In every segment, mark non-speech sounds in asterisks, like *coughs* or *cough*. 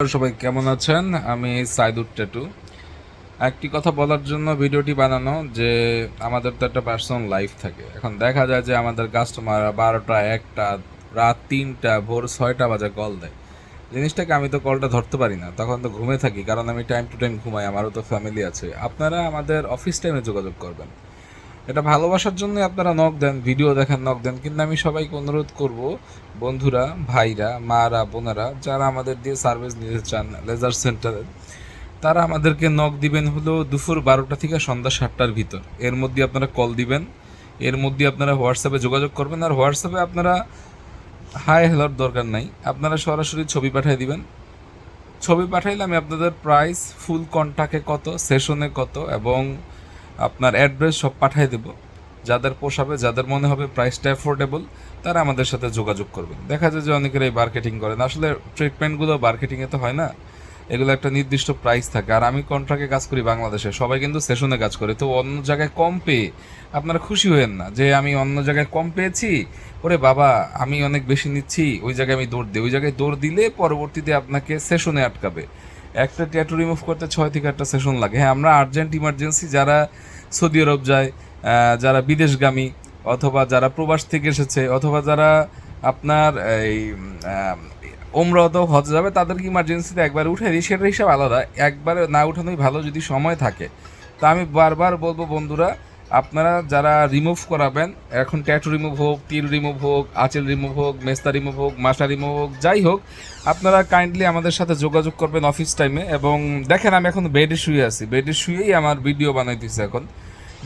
সবাই কেমন আছেন? আমি সাইদুর ট্যাটু একটি কথা বলার জন্য ভিডিওটি বানানো যে আমাদের তো একটা পার্সোনাল লাইফ থাকে। এখন দেখা যায় যে আমাদের কাস্টমার বারোটা, একটা, রাত তিনটা, ভোর ছয়টা বাজে কল দেয়। জিনিসটাকে আমি তো কলটা ধরতে পারি না, তখন তো ঘুমে থাকি, কারণ আমি টাইম টু টাইম ঘুমাই, আমারও তো ফ্যামিলি আছে। আপনারা আমাদের অফিস টাইমে যোগাযোগ করবেন। এটা ভালোবাসার জন্য আপনারা নক দেন ভিডিও দেখেন নক দেন, কিন্তু আমি সবাইকে অনুরোধ করব, বন্ধুরা, ভাইরা, মারা, বোনেরা, যারা আমাদের দিয়ে সার্ভিস নিতে চান লেজার সেন্টারে তারা আমাদেরকে নক দিবেন হলো দুপুর বারোটা থেকে সন্ধ্যা সাতটার ভিতর। এর মধ্যে আপনারা কল দিবেন, এর মধ্যে আপনারা হোয়াটসঅ্যাপে যোগাযোগ করবেন, আর হোয়াটসঅ্যাপে আপনারা হাই হ্যালোর দরকার নাই। আপনারা সরাসরি ছবি পাঠিয়ে দিবেন। ছবি পাঠাইলে আমি আপনাদের প্রাইস ফুল কন্টাক্টে কত সেশনে কত, এবং আপনার অ্যাড্রেস সব পাঠিয়ে দেব। যাদের পোষাবে, যাদের মনে হবে প্রাইসটা অ্যাফোর্ডেবল তারা আমাদের সাথে যোগাযোগ করবেন দেখা যায় যে অনেকের এই মার্কেটিং করেন আসলে ট্রিটমেন্টগুলো মার্কেটিংয়ে তো হয় না। এগুলো একটা নির্দিষ্ট প্রাইস থাকে। আর আমি কন্ট্রাক্টে কাজ করি বাংলাদেশে। সবাই কিন্তু সেশনে কাজ করে। তো অন্য জায়গায় কম পেয়ে আপনারা খুশি হয়েন না যে আমি অন্য জায়গায় কম পেয়েছি? ওরে বাবা, আমি অনেক বেশি নিচ্ছি। ওই জায়গায় আমি দৌড় দিই। ওই জায়গায় দৌড় দিলে পরবর্তীতে আপনাকে সেশনে আটকাবে। একটা ট্যাটু রিমুভ করতে ছয় থেকে আটটা সেশন লাগে। হ্যাঁ আমরা আর্জেন্ট ইমার্জেন্সি যারা সৌদি আরব যায় যারা বিদেশগামী অথবা যারা প্রবাস থেকে এসেছে অথবা যারা আপনার এই ওমরাত হজ যাবে, তাদেরকে ইমার্জেন্সিতে একবার উঠে দিই। সেটার হিসাব আলাদা। একবারে না উঠানোই ভালো যদি সময় থাকে। তা আমি বারবার বলব বন্ধুরা আপনারা যারা রিমুভ করাবেন, এখন ট্যাটু রিমুভ হোক, তিল রিমুভ হোক, আঁচেল রিমুভ হোক, মেস্তা রিমুভ হোক, মাসা রিমুভ হোক, যাই হোক, আপনারা কাইন্ডলি আমাদের সাথে যোগাযোগ করবেন অফিস টাইমে এবং দেখেন আমি এখন বেডে শুয়ে আছি। বেডে শুয়েই আমার ভিডিও বানাইতেছি এখন।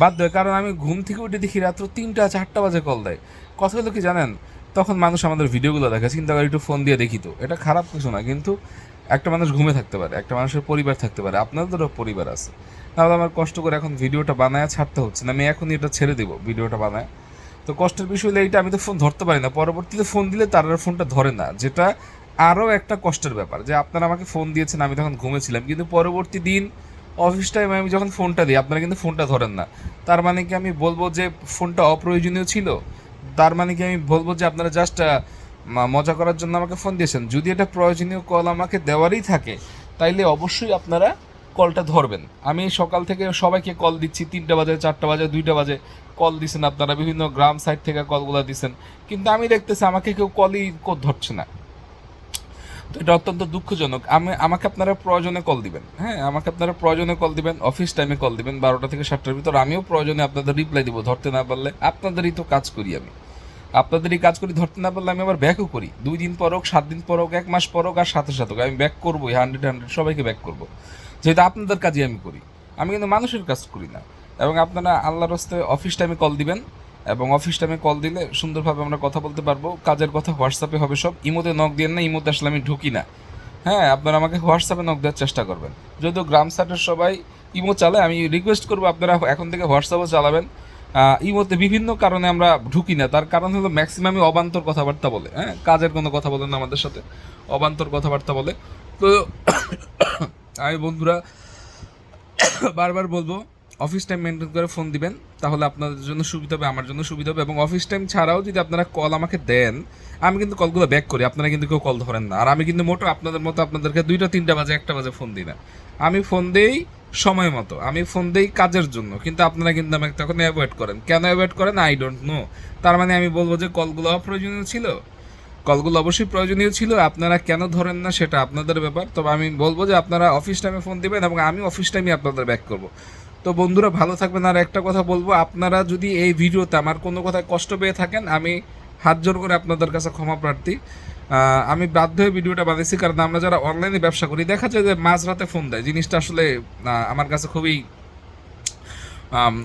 বাধ্য কারণ আমি ঘুম থেকে উঠে দেখি রাত্র তিনটা, চারটা বাজে কল দেয়। কথা হলো কি জানেন? তখন মানুষ আমাদের ভিডিওগুলো দেখে, চিন্তা করে একটু ফোন দিয়ে দেখি তো। এটা খারাপ কিছু না, কিন্তু একটা মানুষ ঘুমে থাকতে পারে, একটা মানুষের পরিবার থাকতে পারে, আপনাদেরও পরিবার আছে। তাহলে আমার কষ্ট করে এখন ভিডিওটা বানায় ছাড়তে হচ্ছে না, আমি এখনই এটা ছেড়ে দেবো ভিডিওটা বানায়। তো কষ্টের বিষয় হলো এইটা, আমি তো ফোন ধরতে পারি না, পরবর্তীতে ফোন দিলে তার আর ফোনটা ধরে না, যেটা আরও একটা কষ্টের ব্যাপার। যে আপনারা আমাকে ফোন দিয়েছেন, আমি তখন ঘুমেছিলাম, কিন্তু পরবর্তী দিন অফিস টাইমে আমি যখন ফোনটা দিই, আপনারা কিন্তু ফোনটা ধরেন না। তার মানে কি আমি বলব যে ফোনটা অপ্রয়োজনীয় ছিল? তার মানে কি আমি বলব যে আপনারা জাস্ট মজা করার জন্য আমাকে ফোন দিয়েছেন। যদি এটা প্রয়োজনীয় কল আমাকে দেওয়ারই থাকে, তাইলে অবশ্যই আপনারা কলটা ধরবেন। আমি সকাল থেকে সবাইকে কল দিচ্ছি, তিনটা বাজে, চারটা বাজে, দুইটা বাজে কল দিছেন আপনারা, বিভিন্ন গ্রাম সাইড থেকে কলগুলো দিছেন। কিন্তু আমি দেখতেছি আমাকে কেউ কলই ধরছে না। তো এটা অত্যন্ত দুঃখজনক। আমি, আমাকে আপনারা প্রয়োজনে কল দিবেন। হ্যাঁ আমাকে আপনারা প্রয়োজনে কল দিবেন অফিস টাইমে কল দিবেন, বারোটা থেকে সাতটার ভিতর। আমিও প্রয়োজনে আপনাদের রিপ্লাই দিব, ধরতে না পারলে আপনাদেরই তো কাজ করি আমি। আপনাদেরই কাজ করি, ধরতে না পারলে আমি আবার ব্যাকও করি। দুই দিন পর হোক, সাত দিন পর হোক, এক মাস পর হোক, আর সাথে সাথে হোক, আমি ব্যাক করবোই হান্ড্রেড হান্ড্রেড সবাইকে ব্যাক করব। যেহেতু আপনাদের কাজই আমি করি, আমি কিন্তু মানুষের কাজ করি না। এবং আপনারা আল্লাহর হস্তে অফিস টাইমে কল দিবেন, এবং অফিস টাইমে কল দিলে সুন্দরভাবে আমরা কথা বলতে পারব। কাজের কথা হোয়াটসঅ্যাপে হবে সব, ইমোতে নক দিয়ে না, ইমোতে আসলে আমি ঢুকি না। হ্যাঁ আপনারা আমাকে হোয়াটসঅ্যাপে নক দেওয়ার চেষ্টা করবেন। যদিও গ্রাম সাইডের সবাই ইমো চালায়, আমি রিকোয়েস্ট করব আপনারা এখন থেকে হোয়াটসঅ্যাপও চালাবেন। আহ, মধ্যে বিভিন্ন কারণে আমরা ঢুকি না। তার কারণ হলো ম্যাক্সিমামই অবান্তর কথাবার্তা বলে হ্যাঁ? কাজের কোনো কথা বলে না আমাদের সাথে। অবান্তর কথাবার্তা বলে। তো *coughs* আমি বন্ধুরা বারবার বলব অফিস টাইম মেনটেন করে ফোন দিবেন, তাহলে আপনাদের জন্য সুবিধা হবে, আমার জন্য সুবিধা হবে। এবং অফিস টাইম ছাড়াও যদি আপনারা কল আমাকে দেন, আমি কিন্তু কলগুলো ব্যাক করি, আপনারা কিন্তু কেউ কল ধরেন না। আর আমি কিন্তু মোটো আপনাদের মতো আপনাদেরকে দুইটা, তিনটা বাজে, একটা বাজে ফোন দিই না। আমি ফোন দিই সময় মতো, আমি ফোন দিই কাজের জন্য, কিন্তু আপনারা কিন্তু আমাকে তখন অ্যাভয়েড করেন। কেন অ্যাভয়েড করেন? আই ডোন্ট নো তার মানে আমি বলব যে কলগুলো অপ্রয়োজনীয় ছিল। কলগুলো অবশ্যই প্রয়োজনীয় ছিল, আপনারা কেন ধরেন না সেটা আপনাদের ব্যাপার। তবে আমি বলব যে আপনারা অফিস টাইমে ফোন দিবেন এবং আমি অফিস টাইমে আপনাদের ব্যাক করব। তো বন্ধুরা, ভালো থাকবেন। আর একটা কথা বলব, আপনারা যদি এই ভিডিওতে আমার কোনো কথায় কষ্ট পেয়ে থাকেন, আমি হাত জোর করে আপনাদের কাছে ক্ষমা প্রার্থী। আমি বাধ্য হয়ে ভিডিওটা বানিয়েছি কারণ আমরা যারা অনলাইনে ব্যবসা করি, দেখা যায় যে মাঝরাতে ফোন দেয়। জিনিসটা আসলে আমার কাছে খুবই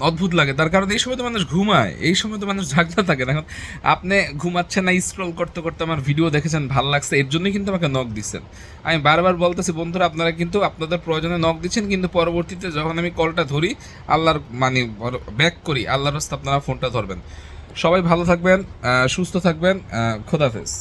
অদ্ভুত লাগে। তার কারণ এই সময় তো মানুষ ঘুমায়, এই সময় তো মানুষ জাগতে থাকে। এখন আপনি ঘুমাচ্ছেন না স্ক্রল করতে করতে আমার ভিডিও দেখেছেন, ভালো লাগছে, এর জন্যই কিন্তু আমাকে নখ দিচ্ছেন। আমি বারবার বলতেছি, বন্ধুরা, আপনারা কিন্তু আপনাদের প্রয়োজনে নখ দিচ্ছেন, কিন্তু পরবর্তীতে যখন আমি কলটা ধরি, আল্লাহর মানে ব্যাক করি, আল্লাহর রাস্তা আপনারা ফোনটা ধরবেন। সবাই ভালো থাকবেন সুস্থ থাকবেন খোদাফেজ